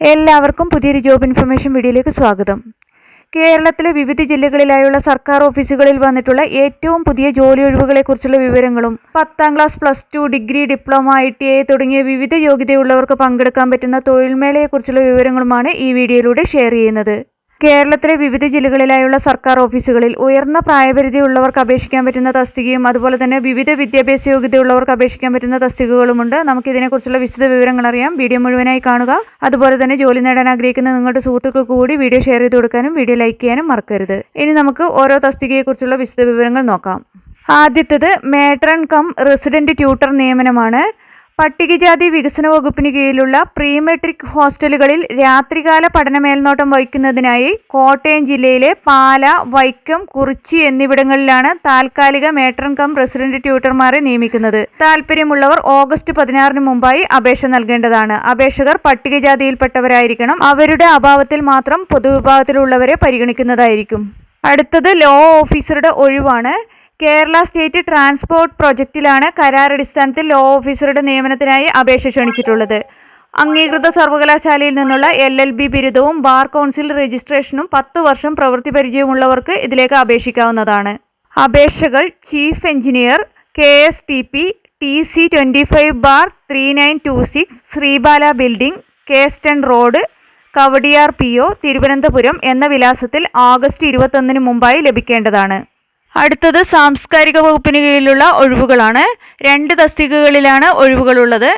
എല്ലാവർക്കും പുതിയൊരു job information വീഡിയോയിലേക്ക് സ്വാഗതം. കേരളത്തിലെ വിവിധ ജില്ലകളിലായുള്ള സർക്കാർ ഓഫീസുകളിൽ വന്നിട്ടുള്ള ഏറ്റവും പുതിയ ജോലി ഒഴിവുകളെക്കുറിച്ചുള്ള വിവരങ്ങളും പത്താം class plus two degree diploma I T I തുടങ്ങിയ വിവിധ യോഗ്യതയുള്ളവർക്ക് പങ്കെടുക്കാൻ പറ്റുന്ന തൊഴിൽമേളയെക്കുറിച്ചുള്ള വിവരങ്ങളുമാണ് ഈ വീഡിയോയിലൂടെ ഷെയർ ചെയ്യുന്നത്. കേരളത്തിലെ വിവിധ ജില്ലകളിലായുള്ള സർക്കാർ ഓഫീസുകളിൽ ഉയർന്ന പ്രായപരിധി ഉള്ളവർക്ക് അപേക്ഷിക്കാൻ പറ്റുന്ന തസ്തികയും അതുപോലെ തന്നെ വിവിധ വിദ്യാഭ്യാസ യോഗ്യതയുള്ളവർക്ക് അപേക്ഷിക്കാൻ പറ്റുന്ന തസ്തികകളുമുണ്ട്. നമുക്ക് ഇതിനെക്കുറിച്ചുള്ള വിശദ വിവരങ്ങൾ അറിയാം. വീഡിയോ മുഴുവനായി കാണുക. അതുപോലെ തന്നെ ജോലി നേടാൻ ആഗ്രഹിക്കുന്ന നിങ്ങളുടെ സുഹൃത്തുക്കൾക്ക് കൂടി വീഡിയോ ഷെയർ ചെയ്ത് കൊടുക്കാനും വീഡിയോ ലൈക്ക് ചെയ്യാനും മറക്കരുത്. ഇനി നമുക്ക് ഓരോ തസ്തികയെക്കുറിച്ചുള്ള വിശദ വിവരങ്ങൾ നോക്കാം. ആദ്യത്തേത് മേട്രൺ കം റെസിഡന്റ് ട്യൂട്ടർ നിയമനമാണ്. പട്ടികജാതി വികസന വകുപ്പിന് കീഴിലുള്ള പ്രീമെട്രിക് ഹോസ്റ്റലുകളിൽ രാത്രികാല പഠന മേൽനോട്ടം വഹിക്കുന്നതിനായി കോട്ടയം ജില്ലയിലെ പാല വൈക്കം കുറിച്ചി എന്നിവിടങ്ങളിലാണ് താൽക്കാലിക മേട്രൺ കം റെസിഡന്റ് ട്യൂട്ടർമാരെ നിയമിക്കുന്നത്. താല്പര്യമുള്ളവർ ഓഗസ്റ്റ് പതിനാറിന് മുമ്പായി അപേക്ഷ നൽകേണ്ടതാണ്. അപേക്ഷകർ പട്ടികജാതിയിൽപ്പെട്ടവരായിരിക്കണം. അവരുടെ അഭാവത്തിൽ മാത്രം പൊതുവിഭാഗത്തിലുള്ളവരെ പരിഗണിക്കുന്നതായിരിക്കും. അടുത്തത് ലോ ഓഫീസറുടെ ഒഴിവാണ്. കേരള സ്റ്റേറ്റ് ട്രാൻസ്പോർട്ട് പ്രൊജക്റ്റിലാണ് കരാറടിസ്ഥാനത്തിൽ ലോ ഓഫീസറുടെ നിയമനത്തിനായി അപേക്ഷ ക്ഷണിച്ചിട്ടുള്ളത്. അംഗീകൃത സർവകലാശാലയിൽ നിന്നുള്ള എൽ എൽ ബി ബിരുദവും ബാർ കൗൺസിൽ രജിസ്ട്രേഷനും പത്ത് വർഷം പ്രവൃത്തി പരിചയമുള്ളവർക്ക് ഇതിലേക്ക് അപേക്ഷിക്കാവുന്നതാണ്. അപേക്ഷകൾ chief engineer K S T P T C twenty five bar three nine two six Sreebala building Keston road Kowdiar P O Thiruvananthapuram എന്ന വിലാസത്തിൽ ആഗസ്റ്റ് ഇരുപത്തൊന്നിന് മുമ്പായി ലഭിക്കേണ്ടതാണ്. അടുത്തത് സാംസ്കാരിക വകുപ്പിന് കീഴിലുള്ള ഒഴിവുകളാണ്. രണ്ട് തസ്തികകളിലാണ് ഒഴിവുകളുള്ളത്.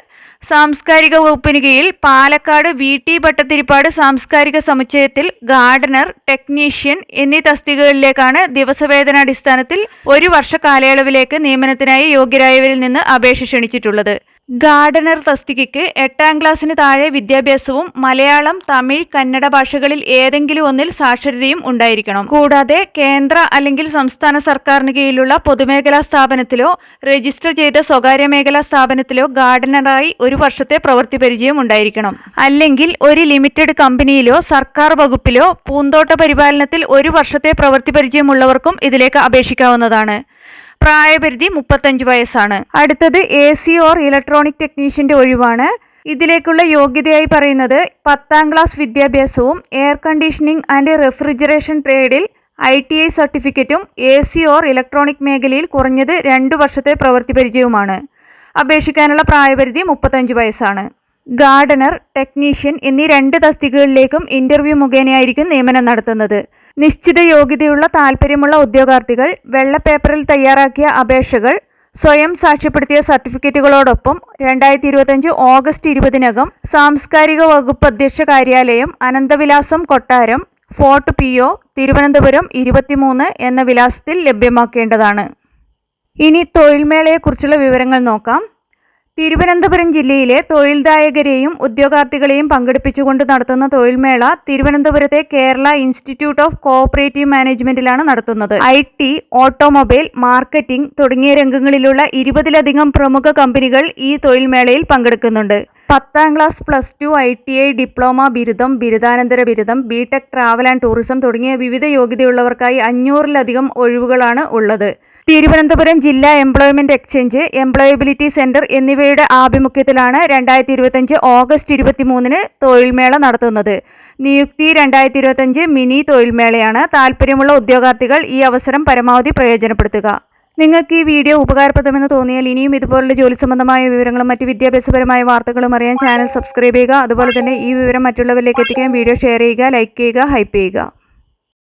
സാംസ്കാരിക വകുപ്പിന് കീഴിൽ പാലക്കാട് വി ടി ഭട്ടത്തിരിപ്പാട് സാംസ്കാരിക സമുച്ചയത്തിൽ ഗാർഡനർ ടെക്നീഷ്യൻ എന്നീ തസ്തികകളിലേക്കാണ് ദിവസവേതനാടിസ്ഥാനത്തിൽ ഒരു വർഷ കാലയളവിലേക്ക് നിയമനത്തിനായി യോഗ്യരായവരിൽ നിന്ന് അപേക്ഷ ക്ഷണിച്ചിട്ടുള്ളത്. ഗാർഡനർ തസ്തികയ്ക്ക് എട്ടാം ക്ലാസ്സിന് താഴെ വിദ്യാഭ്യാസവും മലയാളം തമിഴ് കന്നഡ ഭാഷകളിൽ ഏതെങ്കിലും ഒന്നിൽ സാക്ഷരതയും ഉണ്ടായിരിക്കണം. കൂടാതെ കേന്ദ്ര അല്ലെങ്കിൽ സംസ്ഥാന സർക്കാരിന് കീഴിലുള്ള പൊതുമേഖലാ സ്ഥാപനത്തിലോ രജിസ്റ്റർ ചെയ്ത സ്വകാര്യ മേഖലാ സ്ഥാപനത്തിലോ ഗാർഡനറായി ഒരു വർഷത്തെ പ്രവൃത്തി പരിചയം ഉണ്ടായിരിക്കണം. അല്ലെങ്കിൽ ഒരു ലിമിറ്റഡ് കമ്പനിയിലോ സർക്കാർ വകുപ്പിലോ പൂന്തോട്ട പരിപാലനത്തിൽ ഒരു വർഷത്തെ പ്രവൃത്തി പരിചയമുള്ളവർക്കും ഇതിലേക്ക് അപേക്ഷിക്കാവുന്നതാണ്. പ്രായപരിധി മുപ്പത്തഞ്ച് വയസ്സാണ്. അടുത്തത് എ സി ഓർ ഇലക്ട്രോണിക് ടെക്നീഷ്യന്റെ ഒഴിവാണ്. ഇതിലേക്കുള്ള യോഗ്യതയായി പറയുന്നത് പത്താം ക്ലാസ് വിദ്യാഭ്യാസവും എയർ കണ്ടീഷനിങ് ആൻഡ് റെഫ്രിജറേഷൻ ട്രേഡിൽ ഐ ടി ഐ സർട്ടിഫിക്കറ്റും എ സി ഓർ ഇലക്ട്രോണിക് മേഖലയിൽ കുറഞ്ഞത് രണ്ട് വർഷത്തെ പ്രവൃത്തി പരിചയവുമാണ്. അപേക്ഷിക്കാനുള്ള പ്രായപരിധി മുപ്പത്തഞ്ച് വയസ്സാണ്. ഗാർഡനർ ടെക്നീഷ്യൻ എന്നീ രണ്ട് തസ്തികകളിലേക്കും ഇന്റർവ്യൂ മുഖേനയായിരിക്കും നിയമനം നടത്തുന്നത്. നിശ്ചിത യോഗ്യതയുള്ള താൽപ്പര്യമുള്ള ഉദ്യോഗാർത്ഥികൾ വെള്ള പേപ്പറിൽ തയ്യാറാക്കിയ അപേക്ഷകൾ സ്വയം സാക്ഷ്യപ്പെടുത്തിയ സർട്ടിഫിക്കറ്റുകളോടൊപ്പം രണ്ടായിരത്തി ഇരുപത്തഞ്ച് ഓഗസ്റ്റ് ഇരുപതിനകം സാംസ്കാരിക വകുപ്പ് അധ്യക്ഷ കാര്യാലയം അനന്തവിലാസം കൊട്ടാരം ഫോർട്ട് പി ഒ തിരുവനന്തപുരം ഇരുപത്തിമൂന്ന് എന്ന വിലാസത്തിൽ ലഭ്യമാക്കേണ്ടതാണ്. ഇനി തൊഴിൽമേളയെക്കുറിച്ചുള്ള വിവരങ്ങൾ നോക്കാം. തിരുവനന്തപുരം ജില്ലയിലെ തൊഴിൽദായകരെയും ഉദ്യോഗാർത്ഥികളെയും പങ്കെടുപ്പിച്ചുകൊണ്ട് നടത്തുന്ന തൊഴിൽമേള തിരുവനന്തപുരത്തെ കേരള ഇൻസ്റ്റിറ്റ്യൂട്ട് ഓഫ് കോഓപ്പറേറ്റീവ് മാനേജ്മെന്റിലാണ് നടത്തുന്നത്. ഐ ടി ഓട്ടോമൊബൈൽ മാർക്കറ്റിംഗ് തുടങ്ങിയ രംഗങ്ങളിലുള്ള ഇരുപതിലധികം പ്രമുഖ കമ്പനികൾ ഈ തൊഴിൽമേളയിൽ പങ്കെടുക്കുന്നുണ്ട്. പത്താം class plus two I T I diploma ബിരുദം ബിരുദാനന്തര ബിരുദം ബിടെക് ട്രാവൽ ആൻഡ് ടൂറിസം തുടങ്ങിയ വിവിധ യോഗ്യതയുള്ളവർക്കായി അഞ്ഞൂറിലധികം ഒഴിവുകളാണ് ഉള്ളത്. തിരുവനന്തപുരം ജില്ലാ എംപ്ലോയ്മെന്റ് എക്സ്ചേഞ്ച് എംപ്ലോയബിലിറ്റി സെന്റർ എന്നിവയുടെ ആഭിമുഖ്യത്തിലാണ് രണ്ടായിരത്തി ഇരുപത്തഞ്ച് ഓഗസ്റ്റ് ഇരുപത്തിമൂന്നിന് തൊഴിൽമേള നടത്തുന്നത്. നിയുക്തി രണ്ടായിരത്തി ഇരുപത്തഞ്ച് മിനി തൊഴിൽമേളയാണ്. താല്പര്യമുള്ള ഉദ്യോഗാർത്ഥികൾ ഈ അവസരം പരമാവധി പ്രയോജനപ്പെടുത്തുക. നിങ്ങൾക്ക് ഈ വീഡിയോ ഉപകാരപ്രദമെന്ന് തോന്നിയാൽ ഇനിയും ഇതുപോലുള്ള ജോലി സംബന്ധമായ വിവരങ്ങളും മറ്റ് വിദ്യാഭ്യാസപരമായ വാർത്തകളും അറിയാൻ ചാനൽ സബ്സ്ക്രൈബ് ചെയ്യുക. അതുപോലെ തന്നെ ഈ വിവരം മറ്റുള്ളവരിലേക്ക് എത്തിക്കാൻ വീഡിയോ ഷെയർ ചെയ്യുക ലൈക്ക് ചെയ്യുക ഹൈപ്പ് ചെയ്യുക.